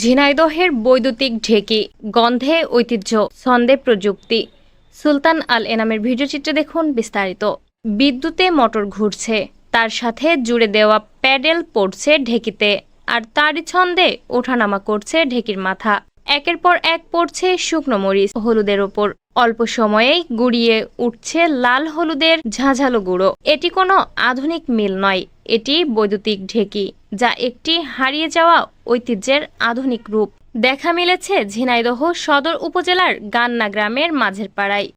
ঝিনাইদহের বৈদ্যুতিক ঢেকি, গন্ধে ঐতিহ্য, ছন্দে প্রযুক্তি। সুলতান আল এনামের ভিডিওচিত্রে দেখুন বিস্তারিত। বিদ্যুতে মোটর ঘুরছে, তার সাথে জুড়ে দেওয়া প্যাডেল পড়ছে ঢেকিতে, আর তারই ছন্দে ওঠানামা করছে ঢেকির মাথা। একের পর এক পড়ছে শুকনো মরিচ হলুদের ওপর। অল্প সময়েই গুড়িয়ে উঠছে লাল হলুদের ঝাঁঝালো গুঁড়ো। এটি কোনো আধুনিক মিল নয় এটি বৈদ্যুতিক ঢেকি, যা একটি হারিয়ে যাওয়া ঐতিহ্যের আধুনিক রূপ। দেখা মিলেছে ঝিনাইদহ সদর উপজেলার গান্না গ্রামের মাঝের পাড়ায়।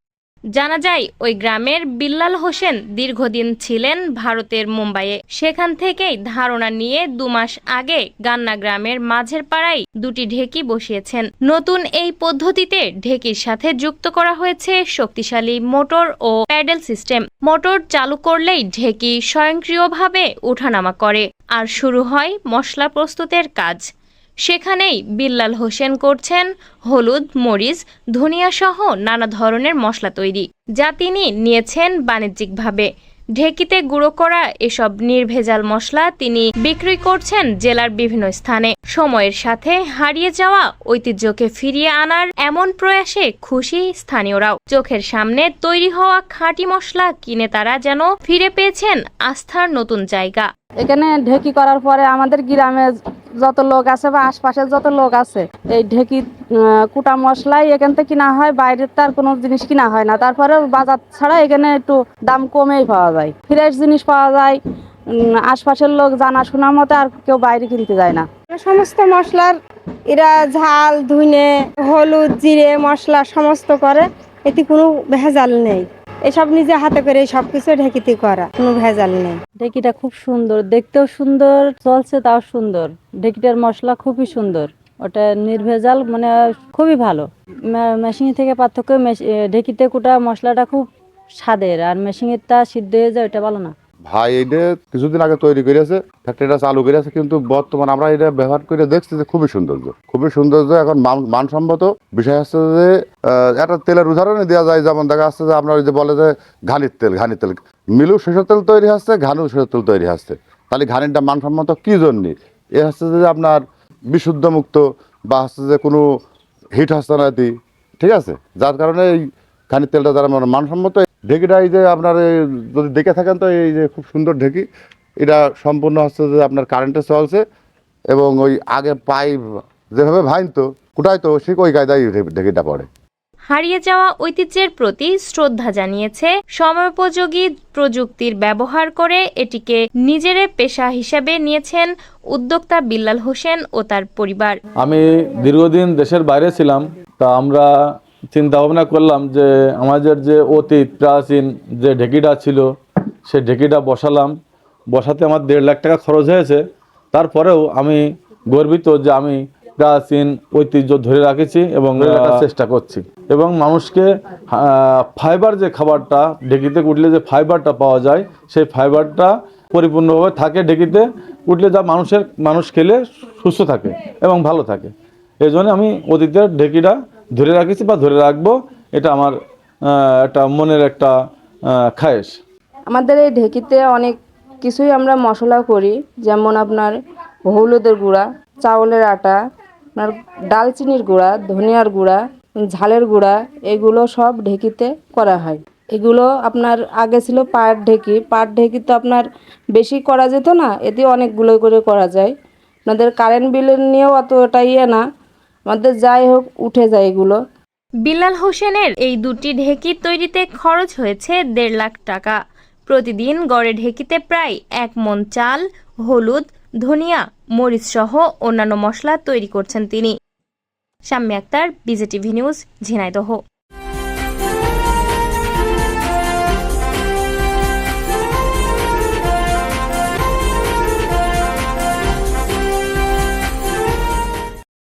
জানা যায়, ওই গ্রামের বিল্লাল হোসেন দীর্ঘদিন ছিলেন ভারতের মুম্বাইয়ে। সেখান থেকেই ধারণা নিয়ে দু মাস আগে গান্না গ্রামের মাঝের পাড়ায় দুটি ঢেকি বসিয়েছেন। নতুন এই পদ্ধতিতে ঢেকির সাথে যুক্ত করা হয়েছে শক্তিশালী মোটর ও প্যাডেল সিস্টেম। মোটর চালু করলেই ঢেকি স্বয়ংক্রিয়ভাবে ওঠানামা করে। আর শুরু হয় মশলা প্রস্তুতের কাজ। সেখানেই বিল্লাল হোসেন করছেন, হলুদ, মরিচ ধনিয়াসহ নানা ধরনের মশলা তৈরি, যা তিনি নিয়েছেন বাণিজ্যিকভাবে। ঢেকিতে গুঁড়ো করা এসব নির্ভেজাল মশলা তিনি বিক্রি করছেন জেলার বিভিন্ন স্থানে। সময়ের সাথে হারিয়ে যাওয়া ঐতিহ্যকে ফিরিয়ে আনার এমন প্রয়াসে খুশি স্থানীয়রাও। চোখের সামনে তৈরি হওয়া খাঁটি মশলা কিনে তারা যেন ফিরে পেয়েছেন আস্থার নতুন জায়গা। এখানে ঢেকি করার পরে আমাদের গ্রামে যত লোক আছে বা আশপাশের যত লোক আছে, এই ঢেকি কুটা মশলাই এখান থেকে কিনা হয় বাইরের তার কোনো জিনিস কিনা হয় না। তারপরে বাজার ছাড়া এখানে একটু দাম কমেই পাওয়া যায়। ফ্রেশ জিনিস পাওয়া যায় আশপাশের লোক জানাশোনা মতো আর কেউ বাইরে কিনতে যায় না। সমস্ত মশলার এরা ঝাল ধুনে হলুদ জিরে মশলা সমস্ত করে এতে কোনো ভেজাল নেই। এসব নিজে হাতে করে সব কিছু ঢেকিতে করা কোনো ভেজাল নেই। ঢেকিটা খুব সুন্দর দেখতেও সুন্দর চলছে তাও সুন্দর। ঢেকিটার মশলা খুবই সুন্দর ওটা নির্ভেজাল মানে খুবই ভালো। মেশিন থেকে পার্থক্য ঢেকিতে কুটা মশলাটা খুব স্বাদের আর মেশিনেরটা সিদ্ধ হয়ে যায় ওটা ভালো না। ভাই এটা কিছুদিন আগে তৈরি করেছে ফ্যাক্টরিটা চালু করেছে কিন্তু বর্তমানে আমরা এটা ব্যবহার করে দেখছি যে খুবই সৌন্দর্য। খুবই সৌন্দর্য, এখন মান- মানসম্মত বিষয় হচ্ছে যে একটা তেলের উদাহরণই দেওয়া যায়, যেমন দেখা যাচ্ছে যে আপনার যে বলে যে ঘানির তেল ঘানির তেল। মিলু সরষের তেল তৈরি হচ্ছে ঘানু সরষের তেল তৈরি হচ্ছে। তাহলে ঘানিরটা মানসম্মত কি জন্য? এ হচ্ছে যে আপনার বিশুদ্ধ মুক্ত বা হচ্ছে যে কোনো হিট না ঠিক আছে? যার কারণে এই খানির তেলটা যারা মানে মানসম্মত ঢেকিটা এই যে আপনার যদি দেখে থাকেন তো এই যে খুব সুন্দর ঢেকি। এটা সম্পূর্ণ হচ্ছে যে আপনার কারেন্টে চলছে এবং ওই আগে পাইপ যেভাবে ভাইনতো কুটাইতো ঠিক ওই কায়দায় ঢেকিটা পড়ে। হারিয়ে যাওয়া ঐতিহ্যের প্রতি শ্রদ্ধা জানিয়েছে সময়োপযোগী প্রযুক্তির ব্যবহার করে এটিকে নিজেরে পেশা হিসেবে নিয়েছেন উদ্যোক্তা বিল্লাল হোসেন ও তার পরিবার। আমি দীর্ঘদিন দেশের বাইরে ছিলাম তা আমরা চিন্তা ভাবনা করলাম যে আমাদের যে অতীত প্রাচীন যে ঢেকিটা ছিল সেই ঢেকিটা বসালাম। বসাতে আমার দেড় লাখ টাকা খরচ হয়েছে। তারপরেও আমি গর্বিত যে আমি প্রাচীন ঐতিহ্য ধরে রাখেছি এবং রাখার চেষ্টা করছি। এবং মানুষকে ফাইবার যে খাবারটা ঢেকিতে উঠলে যে ফাইবারটা পাওয়া যায় সেই ফাইবারটা পরিপূর্ণভাবে থাকে ঢেকিতে উঠলে যা মানুষের মানুষ খেলে সুস্থ থাকে এবং ভালো থাকে। এই জন্য আমি অতীতের ঢেকিটা ধরে রাখেছি বা ধরে রাখব, এটা আমার একটা মনের একটা খায়েশ। আমাদের এই ঢেকিতে অনেক কিছুই আমরা মশলা করি, যেমন আপনার হলুদের গুঁড়া, চাউলের আটা, আপনার ডালচিনির গুঁড়া, ধনিয়ার গুঁড়া, ঝালের গুঁড়া, এগুলো সব ঢেকিতে করা হয়। এগুলো আপনার আগে ছিল পাট ঢেকি পাট ঢেকি তো আপনার বেশি করা যেত না, এতে অনেকগুলো করে করা যায়। আপনাদের কারেন্ট বিলের নিয়েও অতটা ইয়ে না আমাদের যাই হোক, উঠে যায় এগুলো। বিলাল হোসেনের এই দুটি ঢেকি তৈরিতে খরচ হয়েছে দেড় লাখ টাকা। প্রতিদিন গড়ে ঢেকিতে প্রায় এক মন চাল, হলুদ, ধনিয়া, মরিচ সহ অন্যান্য মশলা তৈরি করছেন তিনি। Shammi Akter, BJTV news, Jhenaidah.